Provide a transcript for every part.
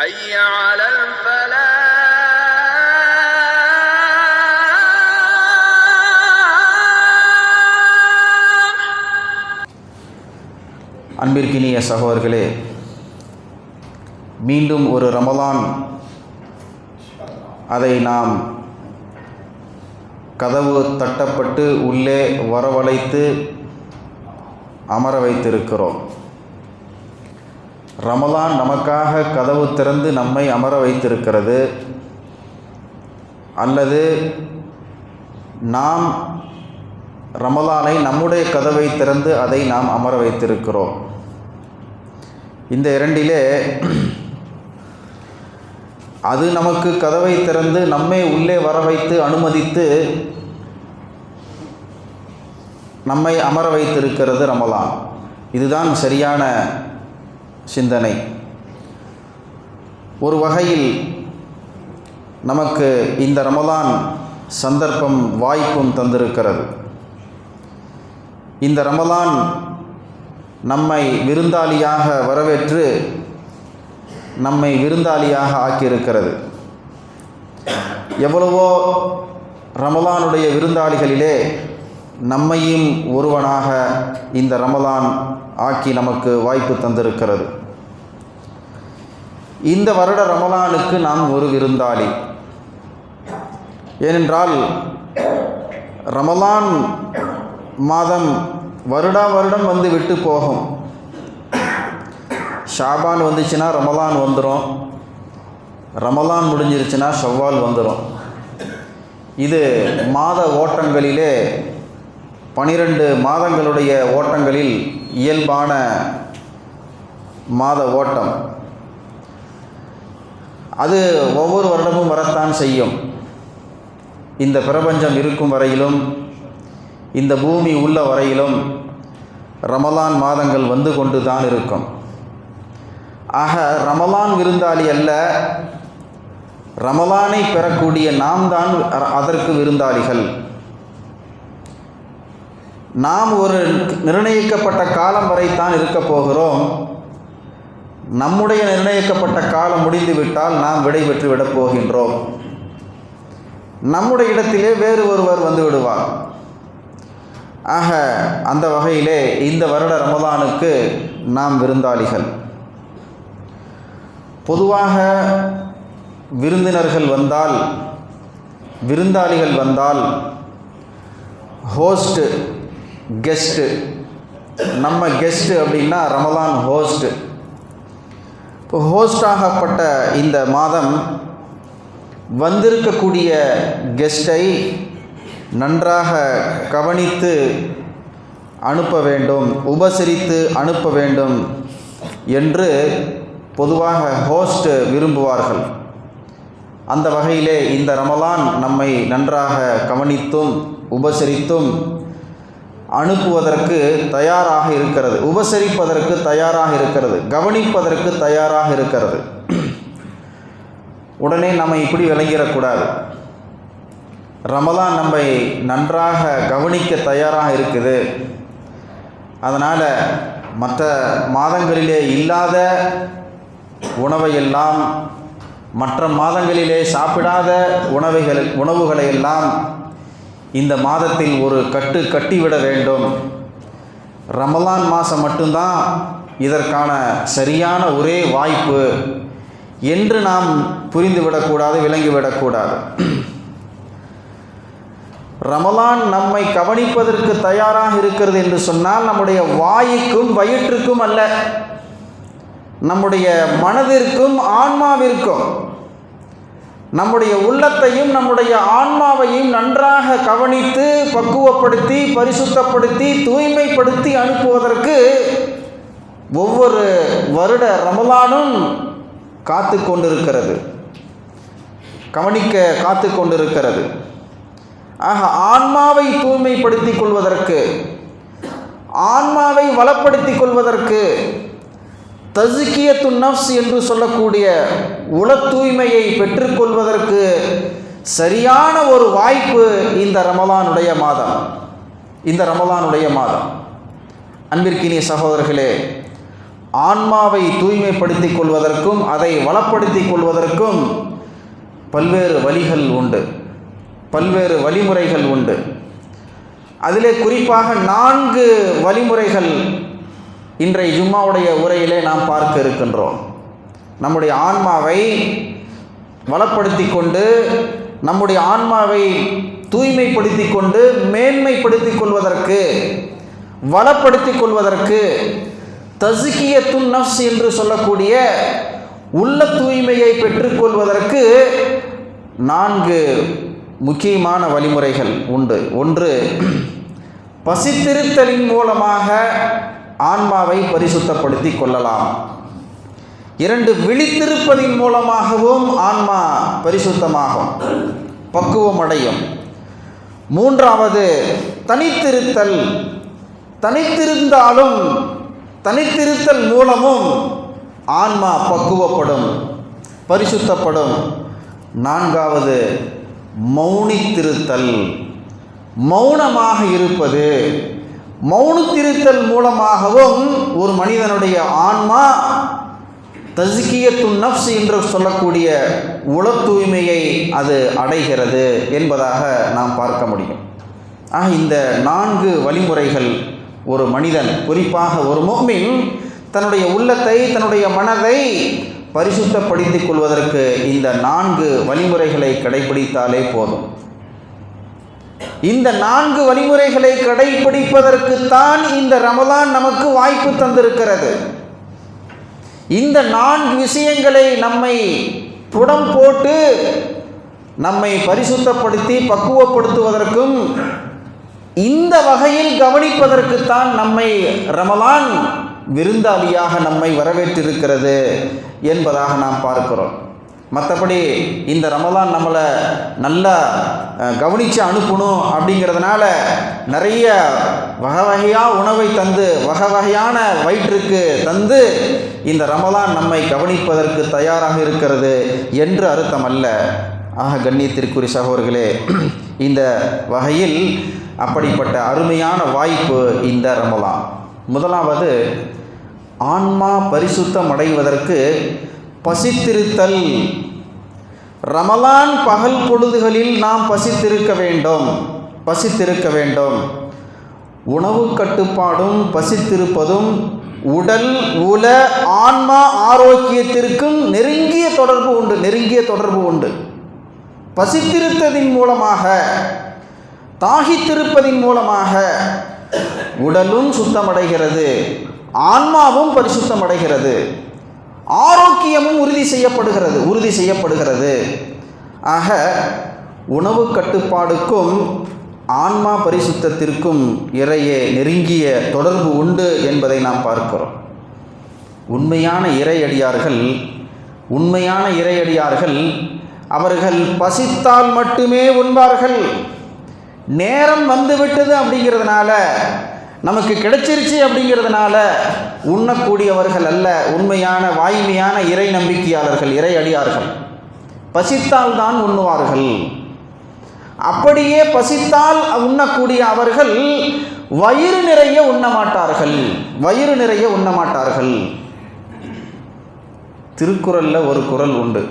حي على الفلاح அன்பிற்கினிய சகோதரர்களே மீண்டும் ஒரு ரமலான் அதை நாம் கதவு தட்டப்பட்டு உள்ளே வரவழைத்து அமர வைத்திருக்கிறோம் ரமலான் நமக்காக கதவு திறந்து நம்மை அமர வைத்திருக்கிறது. அல்லது நாம் ரமலானை நம்முடைய கதவை திறந்து அதை நாம் அமர வைத்திருக்கிறோம். இந்த இரண்டிலே அது நமக்கு கதவை திறந்து நம்மை உள்ளே வர வைத்து அனுமதித்து நம்மை அமர வைத்திருக்கிறது ரமலான். இதுதான் சரியான சிந்தனை. ஒரு வகையில் நமக்கு இந்த ரமலான் சந்தர்ப்பம் வாய்ப்பும் தந்திருக்கிறது. இந்த ரமலான் நம்மை விருந்தாளியாக வரவேற்று நம்மை விருந்தாளியாக ஆக்கியிருக்கிறது. எவ்வளவோ ரமலானுடைய விருந்தாளிகளிலே நம்மையும் ஒருவனாக இந்த ரமலான் ஆக்கி நமக்கு வாய்ப்பு தந்திருக்கிறது. இந்த வருட ரமலானுக்கு நாம் ஒரு விருந்தாளி. ஏனென்றால் ரமலான் மாதம் வருடா வருடம் வந்து விட்டு போகும். ஷாபான் வந்துச்சுன்னா ரமலான் வந்துடும் ரமலான் முடிஞ்சிருச்சுன்னா ஷவ்வால் வந்துடும் இது மாத ஓட்டங்களிலே பனிரெண்டு மாதங்களுடைய ஓட்டங்களில் இயல்பான மாத ஓட்டம். அது ஒவ்வொரு வருடமும் வரத்தான் செய்யும். இந்த பிரபஞ்சம் இருக்கும் வரையிலும் இந்த பூமி உள்ள வரையிலும் ரமலான் மாதங்கள் வந்து கொண்டு தான் இருக்கும். ஆக ரமலான் விருந்தாளி அல்ல ரமலானை பெறக்கூடிய நாம் தான் அதற்கு விருந்தாளிகள். நாம் ஒரு நிர்ணயிக்கப்பட்ட காலம் வரைத்தான் இருக்கப் போகிறோம். நம்முடைய நிர்ணயிக்கப்பட்ட காலம் முடிந்துவிட்டால் நாம் விடை பெற்று விடப் போகின்றோம். நம்முடைய இடத்திலே வேறு ஒருவர் வந்து விடுவார். ஆக அந்த வகையிலே இந்த வருட ரமதானுக்கு நாம் விருந்தாளிகள். பொதுவாக விருந்தினர்கள் வந்தால் விருந்தாளிகள் வந்தால் ஹோஸ்ட்டு கெஸ்ட்டு நம்ம கெஸ்ட்டு அப்படின்னா ரமலான் ஹோஸ்ட்டு இப்போ ஹோஸ்டாகப்பட்ட இந்த மாதம் வந்திருக்கக்கூடிய கெஸ்ட்டை நன்றாக கவனித்து அனுப்ப வேண்டும் உபசரித்து அனுப்ப வேண்டும் என்று பொதுவாக ஹோஸ்ட் விரும்புவார்கள். அந்த வகையிலே இந்த ரமலான் நம்மை நன்றாக கவனித்தும் உபசரித்தும் அனுப்புவதற்கு தயாராக இருக்கிறது. உபசரிப்பதற்கு தயாராக இருக்கிறது. கவனிப்பதற்கு தயாராக இருக்கிறது. உடனே நம்ம இப்படி விளங்கிடக்கூடாது. ரமலான் நம்மை நன்றாக கவனிக்க தயாராக இருக்குது. அதனால் மற்ற மாதங்களிலே இல்லாத உணவையெல்லாம் மற்ற மாதங்களிலே சாப்பிடாத உணவைகள் உணவுகளை எல்லாம் இந்த மாதத்தில் ஒரு கட்டு கட்டிவிட வேண்டும். ரமலான் மாதம் மட்டும்தான் இதற்கான சரியான ஒரே வாய்ப்பு. என்று நாம் புரிந்துவிடக்கூடாது விளங்கிவிடக்கூடாது ரமலான் நம்மை கவனிப்பதற்கு தயாராக இருக்கிறது என்று சொன்னால் நம்முடைய வாய்க்கும் வயிற்றுக்கும் அல்ல. நம்முடைய மனதிற்கும் ஆன்மாவிற்கும் நம்முடைய உள்ளத்தையும் நம்முடைய ஆன்மாவையும் நன்றாக கவனித்து பக்குவப்படுத்தி பரிசுத்தப்படுத்தி தூய்மைப்படுத்தி அனுப்புவதற்கு ஒவ்வொரு வருட ரமலானும் காத்து கொண்டிருக்கிறது. கவனிக்க காத்து கொண்டிருக்கிறது. ஆக ஆன்மாவை தூய்மைப்படுத்திக் கொள்வதற்கு ஆன்மாவை வளப்படுத்திக் கொள்வதற்கு தசுக்கியத்து நஃப்ஸ் என்று சொல்லக்கூடிய உள தூய்மையை பெற்றுக்கொள்வதற்கு சரியான ஒரு வாய்ப்பு இந்த ரமலானுடைய மாதம். இந்த ரமலானுடைய மாதம். அன்பிற்கினிய சகோதரர்களே ஆன்மாவை தூய்மைப்படுத்திக் கொள்வதற்கும் அதை வளப்படுத்திக் கொள்வதற்கும் பல்வேறு வழிகள் உண்டு. பல்வேறு வழிமுறைகள் உண்டு. அதிலே குறிப்பாக நான்கு வழிமுறைகள் இன்றைய ஜும்மாவுடைய உரையிலே நாம் பார்க்க இருக்கின்றோம். நம்முடைய ஆன்மாவை வளப்படுத்தி கொண்டு நம்முடைய ஆன்மாவை தூய்மைப்படுத்தி கொண்டு மேன்மைப்படுத்திக் கொள்வதற்கு வளப்படுத்திக் கொள்வதற்கு தசுக்கிய துன்னஸ் என்று சொல்லக்கூடிய உள்ள தூய்மையை பெற்றுக்கொள்வதற்கு நான்கு முக்கியமான வழிமுறைகள் உண்டு. ஒன்று பசித்திருத்தலின் மூலமாக ஆன்மாவை பரிசுத்தப்படுத்தி கொள்ளலாம். இரண்டு விழித்திருப்பதின் மூலமாகவும் ஆன்மா பரிசுத்தமாகும். பக்குவம் அடையும். மூன்றாவது தனித்திருத்தல். தனித்திருந்தாலும் தனித்திருத்தல் மூலமும் ஆன்மா பக்குவப்படும் பரிசுத்தப்படும். நான்காவது மௌனித்திருத்தல். மௌனமாக இருப்பது மௌனத்திருத்தல் மூலமாகவும் ஒரு மனிதனுடைய ஆன்மா தஸ்கியத்துன் நஃப்ஸ் என்று சொல்லக்கூடிய உள தூய்மையை அது அடைகிறது என்பதாக நாம் பார்க்க முடியும். ஆக இந்த நான்கு வழிமுறைகள் ஒரு மனிதன் குறிப்பாக ஒரு மோமின் தன்னுடைய உள்ளத்தை தன்னுடைய மனதை பரிசுத்தப்படுத்திக் கொள்வதற்கு இந்த நான்கு வழிமுறைகளை கடைபிடித்தாலே போதும். இந்த நான்கு வழிமுறைகளை கடைபிடிப்பதற்குத்தான் இந்த ரமலான் நமக்கு வாய்ப்பு தந்திருக்கிறது. இந்த நான்கு விஷயங்களை நம்மை புடம் போட்டு நம்மை பரிசுத்தப்படுத்தி பக்குவப்படுத்துவதற்கும் இந்த வகையில் கவனிப்பதற்குத்தான் நம்மை ரமலான் விருந்தாளியாக நம்மை வரவேற்றிருக்கிறது என்பதாக நாம் பார்க்கிறோம். மற்றபடி இந்த ரமலான் நம்மளை நல்லா கவனித்து அனுப்பணும் அப்படிங்கிறதுனால நிறைய வகை வகையாக உணவை தந்து வகை வகையான வயிற்றுக்கு தந்து இந்த ரமலான் நம்மை கவனிப்பதற்கு தயாராக இருக்கிறது என்று அர்த்தம் அல்ல. ஆக கண்ணியத்திற்குரிய சகோதரர்களே இந்த வகையில் அப்படிப்பட்ட அருமையான வாய்ப்பு இந்த ரமலான். முதலாவது ஆன்மா பரிசுத்தம் அடைவதற்கு பசித்திருத்தல். ரமலான் பகல் பொழுதுகளில் நாம் பசித்திருக்க வேண்டும். பசித்திருக்க வேண்டும். உணவு கட்டுப்பாடும் பசித்திருப்பதும் உடல் உல ஆன்மா ஆரோக்கியத்திற்கும் நெருங்கிய தொடர்பு உண்டு நெருங்கிய தொடர்பு உண்டு. பசித்திருத்ததின் மூலமாக தாகித்திருப்பதின் மூலமாக உடலும் சுத்தமடைகிறது. ஆன்மாவும் பரிசுத்தமடைகிறது. ஆரோக்கியமும் உறுதி செய்யப்படுகிறது உறுதி செய்யப்படுகிறது. ஆக உணவு கட்டுப்பாடுக்கும் ஆன்மா பரிசுத்தத்திற்கும் இறையே நெருங்கிய தொடர்பு உண்டு என்பதை நாம் பார்க்கிறோம். உண்மையான இறையடியார்கள் உண்மையான இறையடியார்கள் அவர்கள் பசித்தால் மட்டுமே உண்பார்கள். நேரம் வந்துவிட்டது அப்படிங்கிறதுனால நமக்கு கிடைச்சிருச்சு அப்படிங்கிறதுனால உண்ணக்கூடியவர்கள் அல்ல உண்மையான வாய்மையான இறை நம்பிக்கையாளர்கள் இறை அடியார்கள். பசித்தால் தான் உண்ணுவார்கள். அப்படியே பசித்தால் உண்ணக்கூடிய அவர்கள் வயிறு நிறைய உண்ண மாட்டார்கள். வயிறு நிறைய உண்ண மாட்டார்கள். ஒரு குறள் உண்டு.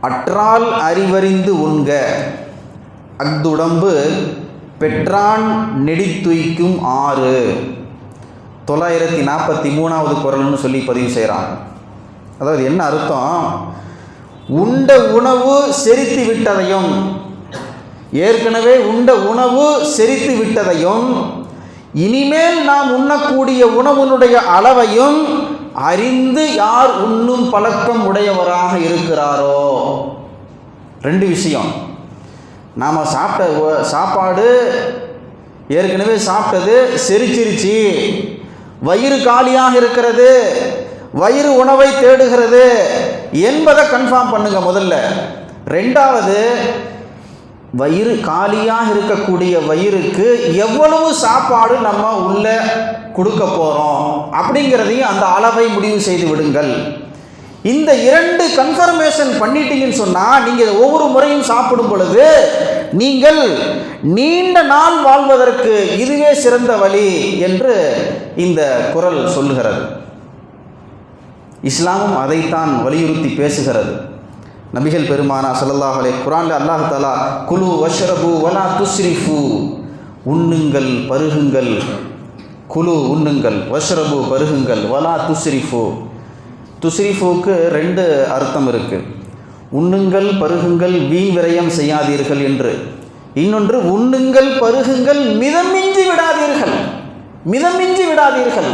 அற்றால் அறிவறிந்து உண்க. அஃதுடம்பு பெற்றான் நெடித்துய்க்கும் ஆறு. தொள்ளாயிரத்தி நாற்பத்தி மூணாவது குரல்னு சொல்லி பதிவு செய்கிறான் அதாவது என்ன அர்த்தம்? உண்ட உணவு செரித்து விட்டதையும் ஏற்கனவே உண்ட உணவு செரித்து விட்டதையும் இனிமேல் நாம் உண்ணக்கூடிய உணவுனுடைய அளவையும் அறிந்து யார் உண்ணும் பழக்கம் உடையவராக இருக்கிறாரோ? ரெண்டு விஷயம். நாம் சாப்பிட்ட சாப்பாடு ஏற்கனவே சாப்பிட்டது செரிச்சிருச்சு. வயிறு காலியாக இருக்கிறது. வயிறு உணவை தேடுகிறது என்பதை கன்ஃபார்ம் பண்ணுங்க முதல்ல. ரெண்டாவது வயிறு காலியாக இருக்கக்கூடிய வயிறுக்கு எவ்வளவு சாப்பாடு நம்ம உள்ள கொடுக்க போகிறோம் அப்படிங்கிறதையும் அந்த அளவை முடிவு செய்து விடுங்கள். இந்த இரண்டு கன்ஃபர்மேஷன் பண்ணிட்டீங்கன்னு சொன்னால் நீங்கள் ஒவ்வொரு முறையும் சாப்பிடும் பொழுது நீங்கள் நீண்ட நாள் வாழ்வதற்கு இதுவே சிறந்த வழி என்று இந்த குரல் சொல்லுகிறது. இஸ்லாமும் அதைத்தான் வலியுறுத்தி பேசுகிறது. நபிகள் பெருமானா ஸல்லல்லாஹு குரான் குரான்ல அல்லாஹ் தஆலா குலு வஷ்ரபு வலா துஸ்ரிஃபு உண்ணுங்கள் பருகுங்கள் குலு உண்ணுங்கள் வஷ்ரபு பருகுங்கள் வலா துஸ்ரிஃபு துஸ்ரிஃபுக்கு ரெண்டு அர்த்தம் இருக்குது உண்ணுங்கள் பருகுங்கள் வீண் விரயம் செய்யாதீர்கள் என்று. இன்னொன்று உண்ணுங்கள் பருகுங்கள் மிதமின்றி விடாதீர்கள். மிதமின்றி விடாதீர்கள்.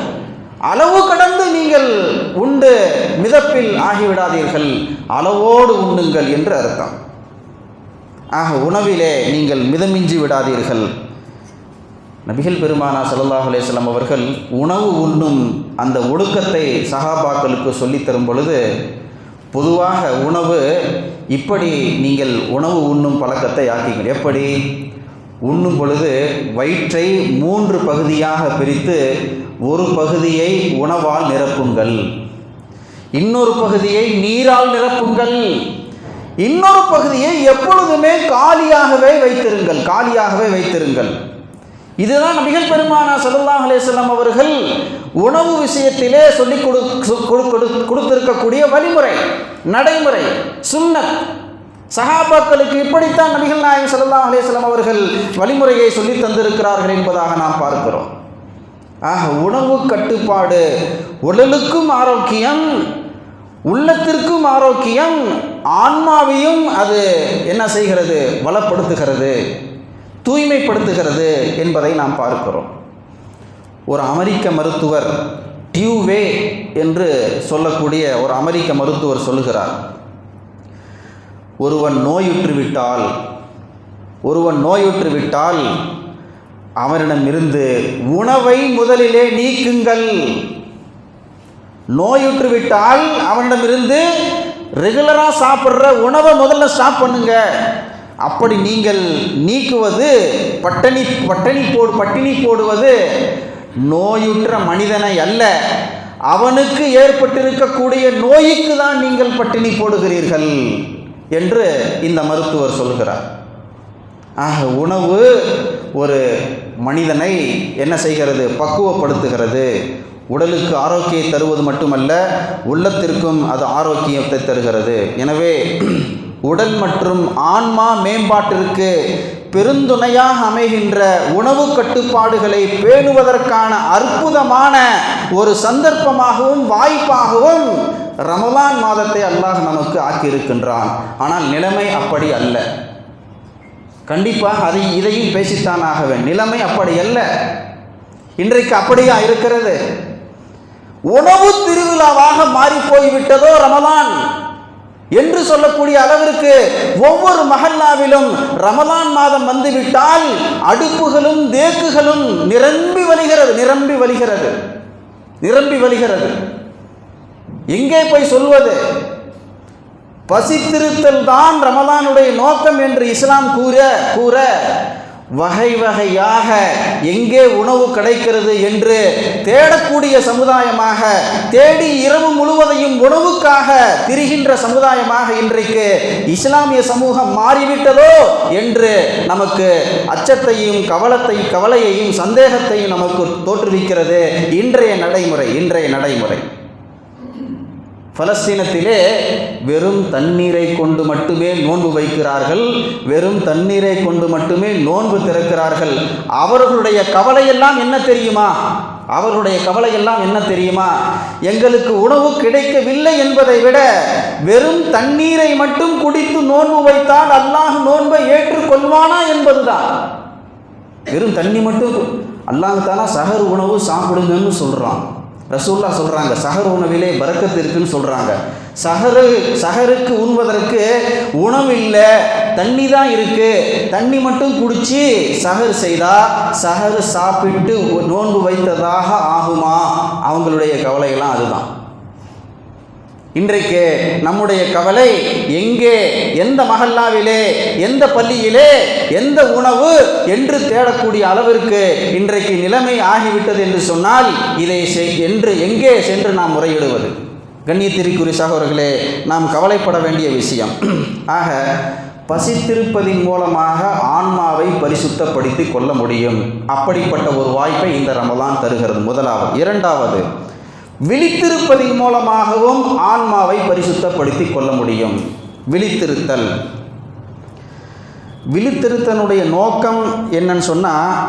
அளவு கடந்து நீங்கள் உண்டு மிதப்பில் ஆகிவிடாதீர்கள். அளவோடு உண்ணுங்கள் என்று அர்த்தம். ஆக உணவிலே நீங்கள் மிதமின்றி விடாதீர்கள். நபிகள் பெருமானா சல்லாஹ் அலேஸ்லாம் அவர்கள் உணவு உண்ணும் அந்த ஒழுக்கத்தை சகாபாக்களுக்கு சொல்லித் தரும் பொழுது பொதுவாக உணவு இப்படி நீங்கள் உணவு உண்ணும் பழக்கத்தை ஆக்கிங்கள் எப்படி? உண்ணும் பொழுது வயிற்றை மூன்று பகுதியாக பிரித்து ஒரு பகுதியை உணவால் நிரப்புங்கள். இன்னொரு பகுதியை நீரால் நிரப்புங்கள். இன்னொரு பகுதியை எப்பொழுதுமே காலியாகவே வைத்திருங்கள். காலியாகவே வைத்திருங்கள். இதுதான் நபிகள் பெருமானா ஸல்லல்லாஹு அலேஸ்லாம் அவர்கள் உணவு விஷயத்திலே சொல்லிக் கொடு கொடு- கொடு- கொடுத்திருக்கக்கூடிய வழிமுறை நடைமுறை சுன்னத் சஹாபாக்களுக்கு இப்படித்தான் நபிகள் நாயகம் ஸல்லல்லாஹு அலேஸ்லாம் அவர்கள் வழிமுறையை சொல்லி தந்திருக்கிறார்கள் என்பதாக நாம் பார்க்கிறோம். ஆக உணவு கட்டுப்பாடு உடலுக்கும் ஆரோக்கியம் உள்ளத்திற்கும் ஆரோக்கியம் ஆன்மாவையும் அது என்ன செய்கிறது? வளப்படுத்துகிறது. தூய்மைப்படுத்துகிறது என்பதை நாம் பார்க்கிறோம். ஒரு அமெரிக்க மருத்துவர் டியூவே என்று சொல்லக்கூடிய ஒரு அமெரிக்க மருத்துவர் சொல்லுகிறார். ஒருவன் நோயுற்றுவிட்டால் ஒருவன் நோயுற்றுவிட்டால் அவனிடமிருந்து உணவை முதலிலே நீக்குங்கள். நோயுற்றுவிட்டால் அவனிடமிருந்து ரெகுலராக சாப்பிட்ற உணவை முதல்ல ஸ்டாப் பண்ணுங்கள் அப்படி நீங்கள் நீக்குவது பட்டினி பட்டினி போடு பட்டினி போடுவது நோயுற்ற மனிதனை அல்ல. அவனுக்கு ஏற்பட்டிருக்கக்கூடிய நோய்க்கு தான் நீங்கள் பட்டினி போடுகிறீர்கள் என்று இந்த மருத்துவர் சொல்கிறார். ஆக உணவு ஒரு மனிதனை என்ன செய்கிறது? பக்குவப்படுத்துகிறது. உடலுக்கு ஆரோக்கியம் தருவது மட்டுமல்ல உள்ளத்திற்கும் அது ஆரோக்கியத்தை தருகிறது. எனவே உடல் மற்றும் ஆன்மா மேம்பாட்டிற்கு பெருந்துணையாக அமைகின்ற உணவு கட்டுப்பாடுகளை பேணுவதற்கான அற்புதமான ஒரு சந்தர்ப்பமாகவும் வாய்ப்பாகவும் ரமலான் மாதத்தை அல்லாஹ் நமக்கு ஆக்கியிருக்கின்றான். ஆனால் நிலைமை அப்படி அல்ல. கண்டிப்பாக அதை இதையும் பேசித்தான் ஆக நிலைமை அப்படி அல்ல. இன்றைக்கு அப்படியா இருக்கிறது? உணவு திருவிழாவாக மாறிப்போய்விட்டதோ ரமலான்? என்று சொல்லக்கூடிய அளவிற்கு ஒவ்வொரு மஹல்லாவிலும் ரமலான் மாதம் வந்துவிட்டால் அடுப்புகளும் தேக்குகளும் நிரம்பி வழிகிறது நிரம்பி வழிகிறது நிரம்பி வழிகிறது. எங்கே போய் சொல்வது? பசித்திருத்தல் தான் ரமலானுடைய நோக்கம் என்று இஸ்லாம் கூற கூற வகை வகையாக எங்கே உணவு கிடைக்கிறது என்று தேடக்கூடிய சமுதாயமாக தேடி இரவு முழுவதையும் உணவுக்காக திரிகின்ற சமுதாயமாக இன்றைக்கு இஸ்லாமிய சமூகம் மாறிவிட்டதோ என்று நமக்கு அச்சத்தையும் கவலத்தை கவலையையும் சந்தேகத்தையும் நமக்கு தோற்றுவிக்கிறது. இன்றைய நடைமுறை இன்றைய நடைமுறை. பலஸ்தீனத்திலே வெறும் தண்ணீரை கொண்டு மட்டுமே நோன்பு வைக்கிறார்கள் வெறும் தண்ணீரை கொண்டு மட்டுமே நோன்பு திறக்கிறார்கள். அவர்களுடைய கவலையெல்லாம் என்ன தெரியுமா? அவர்களுடைய கவலையெல்லாம் என்ன தெரியுமா? எங்களுக்கு உணவு கிடைக்கவில்லை என்பதை விட வெறும் தண்ணீரை மட்டும் குடித்து நோன்பு வைத்தால் அல்லாஹ் நோன்பை ஏற்றுக்கொள்வானா என்பதுதான். வெறும் தண்ணி மட்டும் அல்லாஹ் தானா சகர் உணவு சாப்பிடுங்கன்னு சொல்கிறான் ரசூல்லா சொல்கிறாங்க சஹர் உணவிலே பறக்கத்து இருக்குன்னு சொல்கிறாங்க சஹரு சஹருக்கு உண்பதற்கு உணவு இல்லை தண்ணி தான் இருக்குது தண்ணி மட்டும் குடித்து சஹர் செய்தால் சஹர் சாப்பிட்டு நோன்பு வைத்ததாக ஆகுமா? அவங்களுடைய கவலையெல்லாம் அதுதான். இன்றைக்கு நம்முடைய கவலை எங்கே எந்த மகல்லாவிலே எந்த பள்ளியிலே எந்த உணவு என்று தேடக்கூடிய அளவிற்கு இன்றைக்கு நிலைமை ஆகிவிட்டது என்று சொன்னால் இதை என்று எங்கே சென்று நாம் முறையிடுவது? கண்ணியத்திற்குரிய சகோதரர்களே நாம் கவலைப்பட வேண்டிய விஷயம். ஆக பசித்திருப்பதின் மூலமாக ஆன்மாவை பரிசுத்தப்படுத்தி கொள்ள முடியும். அப்படிப்பட்ட ஒரு வாய்ப்பை இந்த ரமலான் தருகிறது. முதலாவது. இரண்டாவது விழித்திருப்பதின் மூலமாகவும் ஆன்மாவை பரிசுத்தப்படுத்தி கொள்ள முடியும். விழித்திருத்தல். விழித்திருத்தனுடைய நோக்கம் என்னன்னு சொன்னால்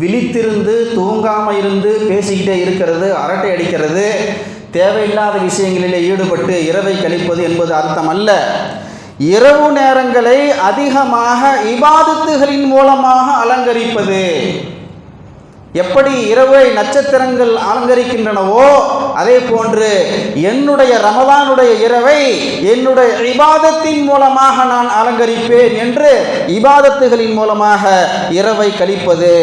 விழித்திருந்து தூங்காமல் இருந்து பேசிக்கிட்டே இருக்கிறது அரட்டை அடிக்கிறது தேவையில்லாத விஷயங்களிலே ஈடுபட்டு இரவை கழிப்பது என்பது அர்த்தம் அல்ல. இரவு நேரங்களை அதிகமாக இபாதத்துகளின் மூலமாக அலங்கரிப்பது. எப்படி இரவை நட்சத்திரங்கள் அலங்கரிக்கின்றனவோ அதே போன்று என்னுடைய ரமதானுடைய இரவை என்னுடைய இபாதத்தின் மூலமாக நான் அலங்கரிப்பேன் என்று இபாதத்துகளின் மூலமாக இரவை கழிப்பது.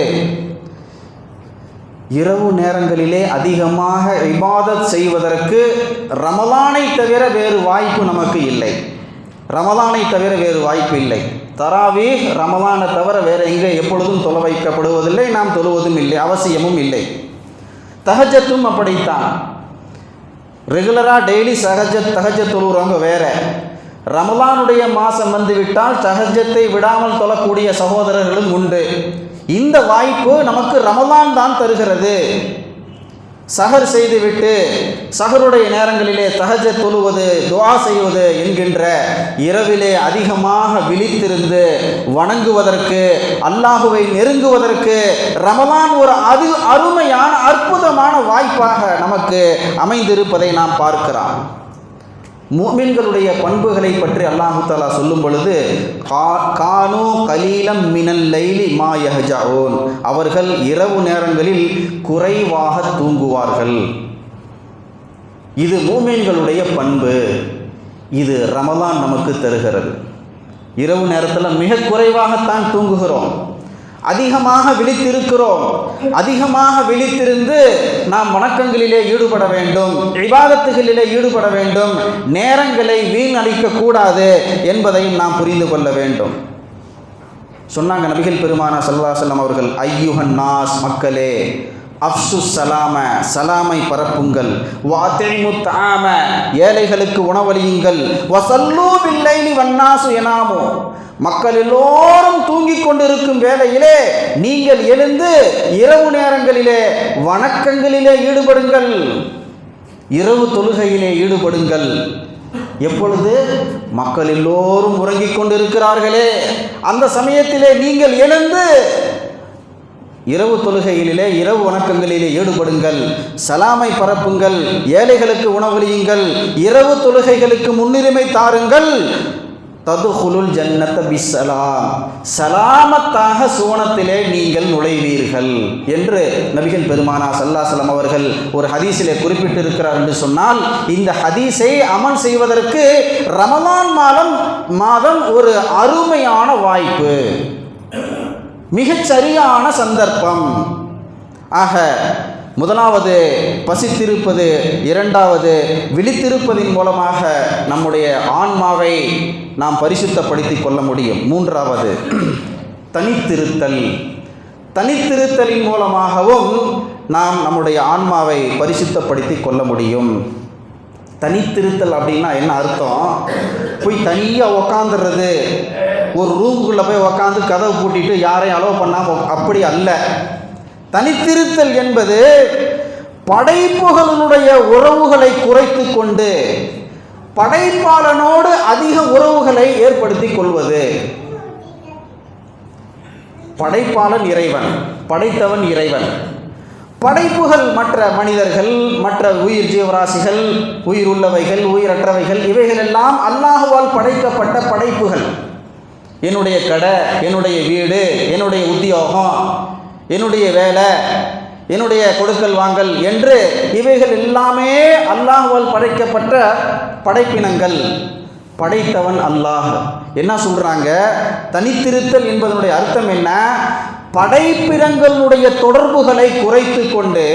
இரவு நேரங்களிலே அதிகமாக இபாதத் செய்வதற்கு ரமலானை தவிர வேறு வாய்ப்பு நமக்கு இல்லை. ரமலானை தவிர வேறு வாய்ப்பு இல்லை. தராவி ரமலானை தவிர வேறு எங்கே எப்பொழுதும் தொலை வைக்கப்படுவதில்லை நாம் தொழுவதும் இல்லை அவசியமும் இல்லை. தஹஜத்தும் அப்படித்தான். ரெகுலராக டெய்லி சகஜத் தகஜ தொழுகிறவங்க வேற. ரமலானுடைய மாதம் வந்துவிட்டால் சகஜத்தை விடாமல் தொழக்கூடிய சகோதரர்களும் உண்டு. இந்த வாய்ப்பு நமக்கு ரமலான் தான் தருகிறது. சஹர் செய்துவிட்டு சஹருடைய நேரங்களிலே தகஜ தொழுவது துவா செய்வது என்கின்ற இரவிலே அதிகமாக விழித்திருந்து வணங்குவதற்கு அல்லாஹுவை நெருங்குவதற்கு ரமலான் ஒரு அது அருமையான அற்புதமான வாய்ப்பாக நமக்கு அமைந்திருப்பதை நாம் பார்க்கிறோம். மூமின்களுடைய பண்புகளை பற்றி அல்லாஹாலா சொல்லும் பொழுது கா கானு கலீலம் மினல் லைலி மா அவர்கள் இரவு நேரங்களில் குறைவாக தூங்குவார்கள். இது மூமின்களுடைய பண்பு. இது ரமலான் நமக்கு தருகிறது. இரவு நேரத்தில் மிக குறைவாகத்தான் தூங்குகிறோம். அதிகமாக விழித்திருக்கிறோம். அதிகமாக விழித்திருந்து நாம் வணக்கங்களிலே ஈடுபட வேண்டும். விவாதத்துகளிலே ஈடுபட வேண்டும். நேரங்களை வீணடிக்க கூடாது என்பதையும் நாம் புரிந்து கொள்ள வேண்டும். சொன்னாங்க நபிகள் பெருமானா சல்லா செல்லம் அவர்கள் ஐயுஹன் நாஸ் மக்களே அப்சு சலாம சலாமை பரப்புங்கள். வாத்தெழிமு தாம ஏழைகளுக்கு உணவளியுங்கள். வசல்லூ பில்லைனி வண்ணாசு எனாமோ. மக்கள் எல்லோரும் தூங்கிக் கொண்டிருக்கும் வேளையிலே நீங்கள் எழுந்து இரவு நேரங்களிலே வணக்கங்களிலே ஈடுபடுங்கள். இரவு தொழுகையிலே ஈடுபடுங்கள். எப்பொழுது? மக்கள் எல்லோரும் உறங்கிக் கொண்டிருக்கிறார்களே. அந்த சமயத்திலே நீங்கள் எழுந்து இரவு தொழுகையிலே இரவு வணக்கங்களிலே ஈடுபடுங்கள். சலாமை பரப்புங்கள். ஏழைகளுக்கு உணவளியுங்கள் இரவு தொழுகைகளுக்கு முன்னுரிமை தாருங்கள். ததுகுலுல் ஜன்னத்த பிஸ்ஸலாம். சலாமத்தாக சுவனத்திலே நீங்கள் நுழைவீர்கள் என்று நபிகள் பெருமானா சல்லாசலம் அவர்கள் ஒரு ஹதீஸிலே குறிப்பிட்டிருக்கிறார் என்று சொன்னால் இந்த ஹதீஸை அமல் செய்வதற்கு ரமலான் மாதம் மாதம் ஒரு அருமையான வாய்ப்பு. மிகச்சரியான சந்தர்ப்பம். ஆக முதலாவது பசித்திருப்பது இரண்டாவது விழித்திருப்பதின் மூலமாக நம்முடைய ஆன்மாவை நாம் பரிசுத்தப்படுத்தி கொள்ள முடியும். மூன்றாவது தனித்திருத்தல். தனித்திருத்தலின் மூலமாகவும் நாம் நம்முடைய ஆன்மாவை பரிசுத்தப்படுத்தி கொள்ள முடியும். தனித்திருத்தல் அப்படின்னா என்ன அர்த்தம்? போய் தனியாக உக்காந்துடுறது ஒரு ரூமுக்குள்ளே போய் உக்காந்து கதவை பூட்டிட்டு யாரையும் அலோவ் பண்ணாமல் அப்படி அல்ல. தனித்திருத்தல் என்பது படைப்புகளினுடைய உறவுகளை குறைத்து கொண்டு படைப்பாளனோடு அதிக உறவுகளை ஏற்படுத்தி கொள்வது. படைப்பாளன் இறைவன் படைத்தவன் இறைவன். படைப்புகள் மற்ற மனிதர்கள் மற்ற உயிர் ஜீவராசிகள் உயிர் உள்ளவைகள் உயிரற்றவைகள் இவைகளெல்லாம் அல்லாஹுவால் படைக்கப்பட்ட படைப்புகள். என்னுடைய கடை என்னுடைய வீடு என்னுடைய உத்தியோகம் என்னுடைய வேலை என்னுடைய கொடுக்கல் வாங்கல் என்று இவைகள் எல்லாமே அல்லாஹுவால் படைக்கப்பட்ட படைப்பினங்கள். படைத்தவன் அல்லாஹ். என்ன சொல்கிறாங்க தனித்திருத்தல் என்பதனுடைய அர்த்தம் என்ன? படைப்பினங்களுடைய தொடர்புகளை குறைத்து கொண்டு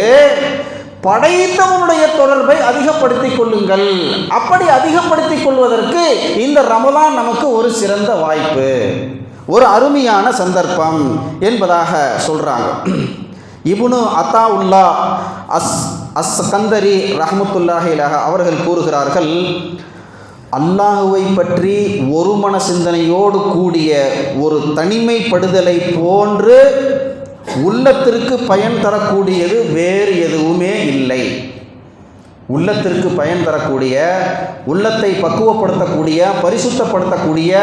படைத்தவனுடைய தொடர்பை அதிகப்படுத்திக் கொள்ளுங்கள். அப்படி அதிகப்படுத்திக் கொள்வதற்கு இந்த ரமலான் நமக்கு ஒரு சிறந்த வாய்ப்பு ஒரு அருமையான சந்தர்ப்பம் என்பதாக சொல்கிறாங்க இபுனு அத்தா உல்லா அஸ் அஸ்கந்தரி ரஹமத்துல்லாஹிலாக அவர்கள் கூறுகிறார்கள் அல்லாஹுவை பற்றி ஒரு மன சிந்தனையோடு கூடிய ஒரு தனிமைப்படுதலை போன்று உள்ளத்திற்கு பயன் தரக்கூடியது வேறு எதுவுமே இல்லை. உள்ளத்திற்கு பயன் தரக்கூடிய உள்ளத்தை பக்குவப்படுத்தக்கூடிய பரிசுத்தப்படுத்தக்கூடிய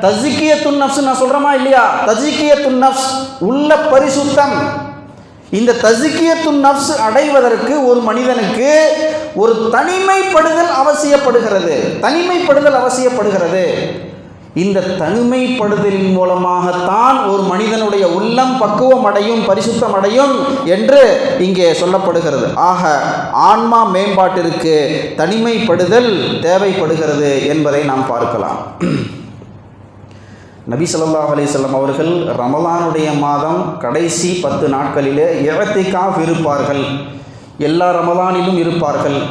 தஜிக்கிய துன்னப்ஸ் நான் சொல்கிறேமா இல்லையா? தஜிக்கிய துன்னப்ஸ் உள்ள பரிசுத்தம். இந்த தஜிக்கிய துன்னப்ஸ் அடைவதற்கு ஒரு மனிதனுக்கு ஒரு தனிமைப்படுதல் அவசியப்படுகிறது. தனிமைப்படுதல் அவசியப்படுகிறது. இந்த தனிமைப்படுதலின் மூலமாகத்தான் ஒரு மனிதனுடைய உள்ளம் பக்குவம் அடையும் பரிசுத்தம் அடையும் என்று இங்கே சொல்லப்படுகிறது. ஆக ஆன்மா மேம்பாட்டிற்கு தனிமைப்படுதல் தேவைப்படுகிறது என்பதை நாம் பார்க்கலாம். நபி சொல்லா அலிசல்லம் அவர்கள் ரமலானுடைய மாதம் கடைசி பத்து நாட்களிலே இழத்திக்காக இருப்பார்கள். எல்லா ரமலானிலும் இருப்பார்கள்.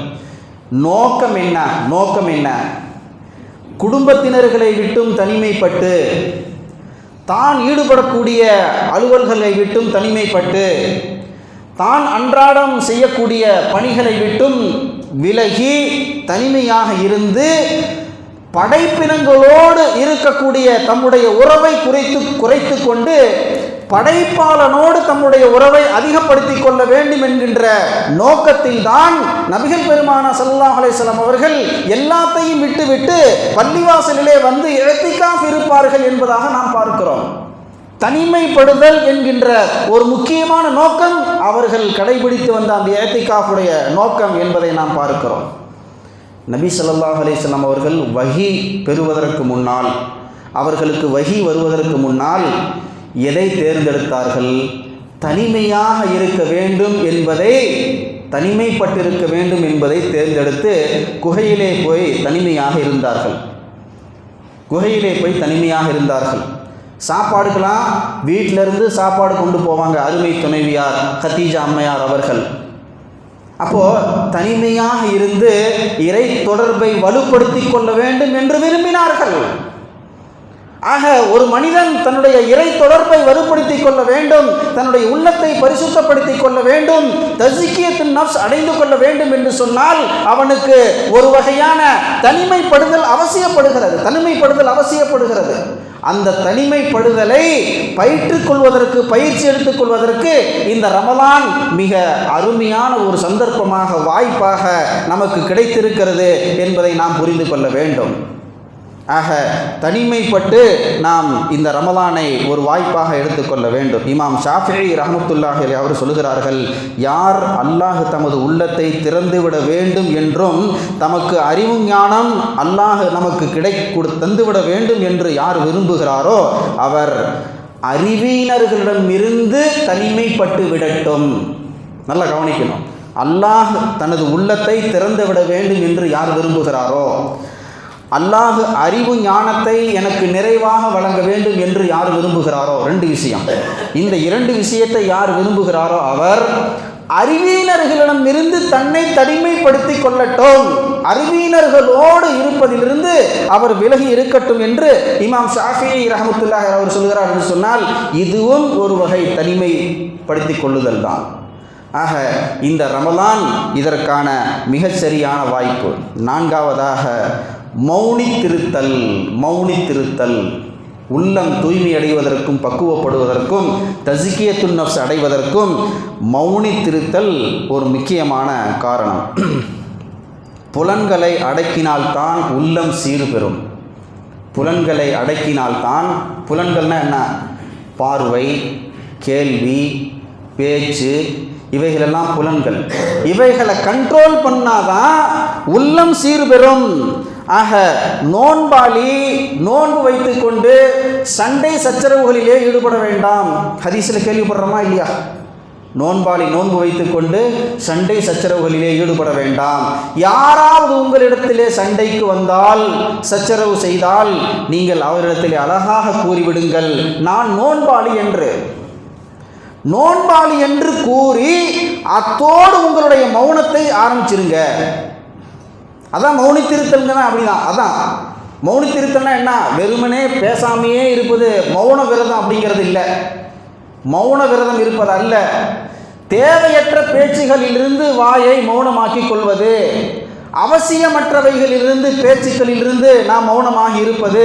நோக்கம் என்ன? நோக்கம் என்ன? குடும்பத்தினர்களை விட்டும் தனிமைப்பட்டு தான் ஈடுபடக்கூடிய அலுவல்களை விட்டும் தனிமைப்பட்டு தான் அன்றாடம் செய்யக்கூடிய பணிகளை விட்டும் விலகி தனிமையாக இருந்து படைப்பினங்களோடு இருக்கக்கூடிய தம்முடைய உறவை குறைத்து குறைத்து கொண்டு படைப்பாளனோடு தம்முடைய உறவை அதிகப்படுத்திக் கொள்ள வேண்டும் என்கின்ற நோக்கத்தில் தான் நபிகள் பெருமான சல்லாஹ் அலிஸ்லாம் அவர்கள் எல்லாத்தையும் விட்டுவிட்டு பள்ளிவாசலிலே வந்து இழத்திக்காக இருப்பார்கள் என்பதாக நாம் பார்க்கிறோம். தனிமைப்படுதல் என்கின்ற ஒரு முக்கியமான நோக்கம் அவர்கள் கடைபிடித்து வந்த அந்த ஏத்திகாஃபுடைய நோக்கம் என்பதை நாம் பார்க்கிறோம். நபி ஸல்லல்லாஹு அலிஸ்லாம் அவர்கள் வகி பெறுவதற்கு முன்னால் அவர்களுக்கு வகி வருவதற்கு முன்னால் எதை தேர்ந்தெடுத்தார்கள்? தனிமையாக இருக்க வேண்டும் என்பதை தனிமைப்பட்டிருக்க வேண்டும் என்பதை தேர்ந்தெடுத்து குகையிலே போய் தனிமையாக இருந்தார்கள். குகையிலே போய் தனிமையாக இருந்தார்கள். சாப்பாடுக்கெல்லாம் வீட்டிலிருந்து சாப்பாடு கொண்டு போவாங்க அருமை துணைவியார் கத்தீஜா அம்மையார் அவர்கள். அப்போது தனிமையாக இருந்து இறை தொடர்பை வலுப்படுத்திக் கொள்ள வேண்டும் என்று விரும்பினார்கள். ஆக ஒரு மனிதன் தன்னுடைய இறை தொடர்பை வலுப்படுத்திக் கொள்ள வேண்டும் தன்னுடைய உள்ளத்தை பரிசுத்தப்படுத்திக் கொள்ள வேண்டும் தசிக்கியத்தின் நப்ஸ் அடைந்து கொள்ள வேண்டும் என்று சொன்னால் அவனுக்கு ஒரு வகையான தனிமைப்படுதல் அவசியப்படுகிறது தனிமைப்படுதல் அவசியப்படுகிறது. அந்த தனிமைப்படுதலை பயிற்றுக்கொள்வதற்கு பயிற்சி எடுத்துக்கொள்வதற்கு இந்த ரமலான் மிக அருமையான ஒரு சந்தர்ப்பமாக வாய்ப்பாக நமக்கு கிடைத்திருக்கிறது என்பதை நாம் புரிந்து கொள்ள வேண்டும். ஆக தனிமைப்பட்டு நாம் இந்த ரமலானை ஒரு வாய்ப்பாக எடுத்துக்கொள்ள வேண்டும். இமாம் ஷாஃபி ரஹமத்துல்லாஹி அவர் சொல்கிறார்கள் யார் அல்லாஹ் தமது உள்ளத்தை திறந்துவிட வேண்டும் என்றும் தமக்கு அறிவு ஞானம் அல்லாஹ் நமக்கு கிடை தந்துவிட வேண்டும் என்று யார் விரும்புகிறாரோ அவர் அறிவியினர்களிடமிருந்து தனிமைப்பட்டு விடட்டும். நல்லா கவனிக்கணும். அல்லாஹ் தனது உள்ளத்தை திறந்து விட வேண்டும் என்று யார் விரும்புகிறாரோ அல்லாஹ் அறிவு ஞானத்தை எனக்கு நிறைவாக வழங்க வேண்டும் என்று யார் விரும்புகிறாரோ? ரெண்டு விஷயம். இந்த இரண்டு விஷயத்தை யார் விரும்புகிறாரோ அவர் அறிவியினர்களிடம் இருந்து தன்னை தனிமைப்படுத்திக் கொள்ளட்டும். அறிவியினர்களோடு இருப்பதிலிருந்து அவர் விலகி இருக்கட்டும் என்று இமாம் ஷாஃபி ரஹமத்துல்லாஹ் அவர் சொல்கிறார் என்று சொன்னால் இதுவும் ஒரு வகை தனிமைப்படுத்திக் கொள்ளுதல் தான். ஆக இந்த ரமலான் இதற்கான மிகச்சரியான வாய்ப்பு. நான்காவதாக மௌனி திருத்தல் மௌனி திருத்தல் உள்ளம் தூய்மை அடைவதற்கும் பக்குவப்படுவதற்கும் தசிக்கிய நப்ஸ் அடைவதற்கும் மௌனி திருத்தல் ஒரு முக்கியமான காரணம். புலன்களை அடக்கினால்தான் உள்ளம் சீர்பெறும் புலன்களை அடக்கினால்தான் புலன்கள்னால் என்ன? பார்வை கேள்வி பேச்சு இவைகளெல்லாம் புலன்கள். இவைகளை கண்ட்ரோல் பண்ணாதான் உள்ளம் சீர் பெறும். ஆக நோன்பாளி நோன்பு வைத்துக்கொண்டு சண்டை சச்சரவுகளிலே ஈடுபட வேண்டாம். ஹதீஸில் கேள்விப்படுறோமா இல்லையா? நோன்பாளி நோன்பு வைத்துக்கொண்டு சண்டை சச்சரவுகளிலே ஈடுபட வேண்டாம். யாராவது உங்களிடத்திலே சண்டைக்கு வந்தால் சச்சரவு செய்தால் நீங்கள் அவரிடத்திலே அழகாக கூறிவிடுங்கள். நான் நோன்பாளி என்று. நோன்பாளி என்று கூறி அத்தோடு உங்களுடைய மௌனத்தை ஆரம்பிச்சிருங்க. அதான் மௌனி திருத்தல்ங்கன்னா அப்படிதான் அதான். மௌனித்திருத்தல்னா என்ன? வெறுமனே பேசாமையே இருப்பது மௌன விரதம் அப்படிங்கிறது இல்லை. மௌன விரதம் இருப்பது அல்ல. தேவையற்ற பேச்சுகளிலிருந்து வாயை மௌனமாக்கி கொள்வது. அவசியமற்றவைகளிலிருந்து பேச்சுக்களிலிருந்து நாம் மௌனமாக இருப்பது.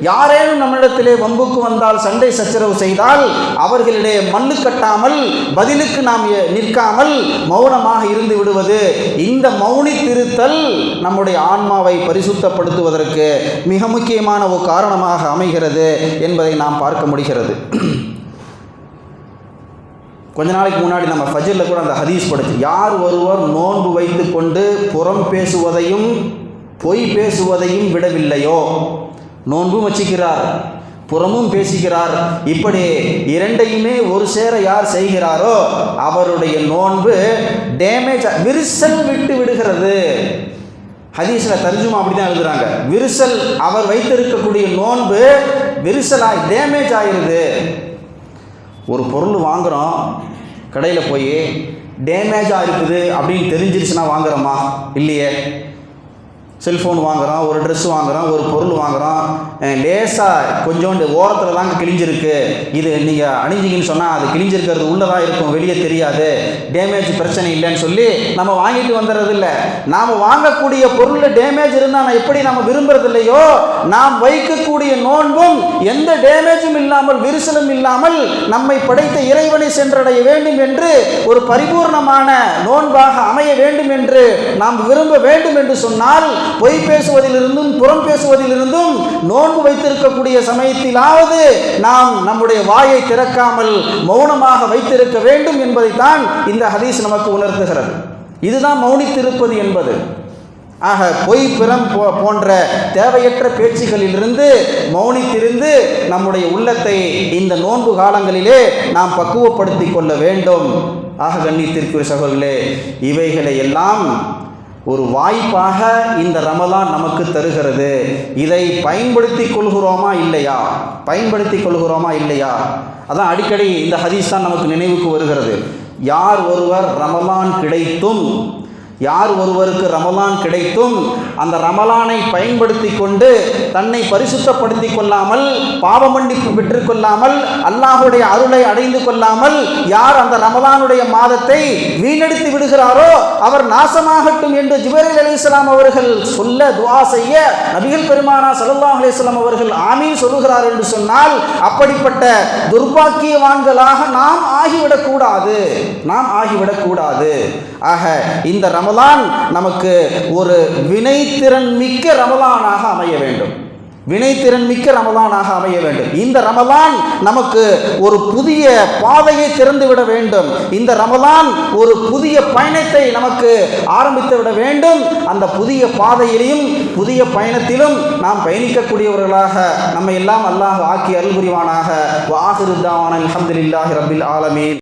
யாரேனும் நம்மிடத்திலே வம்புக்கு வந்தால் சண்டை சச்சரவு செய்தால் அவர்களிடையே மண்ணு கட்டாமல் பதிலுக்கு நாம் நிற்காமல் மௌனமாக இருந்து விடுவது. இந்த மௌனி திருத்தல் நம்முடைய ஆன்மாவை பரிசுத்தப்படுத்துவதற்கு மிக முக்கியமான ஒரு காரணமாக அமைகிறது என்பதை நாம் பார்க்க முடிகிறது. கொஞ்ச நாளைக்கு முன்னாடி நம்ம ஃபஜரில் கூட அந்த ஹதீஸ் படிச்சு யார் ஒருவர் நோன்பு வைத்து கொண்டு புறம் பேசுவதையும் பொய் பேசுவதையும் விடவில்லையோ? நோன்பும் வச்சுக்கிறார் புறமும் பேசுகிறார். இப்படி இரண்டையுமே ஒரு சேர யார் செய்கிறாரோ அவருடைய நோன்பு டேமேஜ் விரிசல் விட்டு விடுகிறது. ஹதீஸில் தர்ஜுமா அப்படி தான் எழுதுகிறாங்க விரிசல் அவர் வைத்திருக்கக்கூடிய நோன்பு விரிசலாய் டேமேஜ் ஆயிடுது ஒரு பொருள் வாங்குகிறோம் கடையில் போய் டேமேஜாக இருக்குது அப்படின்னு தெரிஞ்சிருச்சுன்னா வாங்குறோமா? இல்லையே. செல்ஃபோன் வாங்குகிறான் ஒரு ட்ரெஸ் வாங்குகிறான் ஒரு பொருள் வாங்குகிறான் லேசாக கொஞ்சோண்டு ஓரத்தில் தாங்க கிழிஞ்சிருக்கு. இது நீங்கள் அணிஞ்சிங்கன்னு சொன்னால் அது கிழிஞ்சிருக்கிறது உள்ளதாக இருக்கும் வெளியே தெரியாது. டேமேஜ் பிரச்சனை இல்லைன்னு சொல்லி நம்ம வாங்கிட்டு வந்துடுறது இல்லை. நாம் வாங்கக்கூடிய பொருளில் டேமேஜ் இருந்தால் நான் எப்படி நம்ம விரும்புறது இல்லையோ? நாம் வைக்கக்கூடிய நோன்பும் எந்த டேமேஜும் இல்லாமல் விரிசலும் இல்லாமல் நம்மை படைத்த இறைவனை சென்றடைய வேண்டும் என்று ஒரு பரிபூர்ணமான நோன்பாக அமைய வேண்டும் என்று நாம் விரும்ப வேண்டும் என்று சொன்னால் பொய் பேசுவதிலிருந்தும் புறம் பேசுவதிலிருந்தும் நோன்பு வைத்திருக்கக்கூடிய சமயத்திலாவது நாம் நம்முடைய வாயை திறக்காமல் மௌனமாக வைத்திருக்க வேண்டும் என்பதைத்தான் இந்த ஹதீஸ் நமக்கு உணர்த்துகிறது. இதுதான் மௌனித்திருப்பது என்பது. ஆக பொய் பிறம் போ- போன்ற தேவையற்ற பேச்சுகளிலிருந்து மௌனித்திருந்து நம்முடைய உள்ளத்தை இந்த நோன்பு காலங்களிலே நாம் பக்குவப்படுத்தி கொள்ள வேண்டும். ஆக கண்ணித்திற்குரிய சகோதரர்களே இவைகளை எல்லாம் ஒரு வாய்ப்பாக இந்த ரமலான் நமக்கு தருகிறது. இதை பயன்படுத்தி கொள்கிறோமா இல்லையா? பயன்படுத்தி கொள்கிறோமா இல்லையா? அதான் அடிக்கடி இந்த ஹதீஸ் தான் நமக்கு நினைவுக்கு வருகிறது. யார் ஒருவர் ரமலான் கிடைத்தும் யார் ஒருவருக்கு ரமலான் கிடைத்தும் அந்த ரமலானை பயன்படுத்தி கொண்டு தன்னை பரிசுத்தப்படுத்தி கொள்ளாமல் பாவ மன்னிப்பு பெற்றுக்கொள்ளாமல் அல்லாஹுடைய அருளை அடைந்து கொள்ளாமல் யார் அந்த ரமலானுடைய மாதத்தை வீணடித்து விடுகிறாரோ அவர் நாசமாகட்டும் என்று ஜிபரில் அலிஸ்லாம் அவர்கள் சொல்ல துவா செய்ய நபிகள் பெருமானா ஸல்லல்லாஹு அலைஹி அவர்கள் ஆமீன் சொல்லுகிறார் என்று சொன்னால் அப்படிப்பட்ட துர்பாக்கியவான்களாக நாம் ஆகிவிடக்கூடாது. நாம் ஆகிவிடக்கூடாது. ஆக இந்த ரம ரமலான் நமக்கு ஒரு வினைத்திறன் மிக்க ரமலானாக அமைய வேண்டும். வினைத்திறன் மிக்க ரமலானாக அமைய வேண்டும். இந்த ரமலான் நமக்கு ஒரு புதிய பாதையை திறந்து விட வேண்டும். இந்த ரமலான் ஒரு புதிய பயணத்தை நமக்கு ஆரம்பித்து விட வேண்டும். அந்த புதிய பாதையிலையும் புதிய பயணத்திலும் நாம் பயணிக்கக்கூடியவர்களாக நம்ம எல்லாம் அல்லாஹ் ஆக்கி அருள் புரிவானாக வாஹிருத்தாவான அலமதுல்லாஹி ரபில் ஆலமீன்.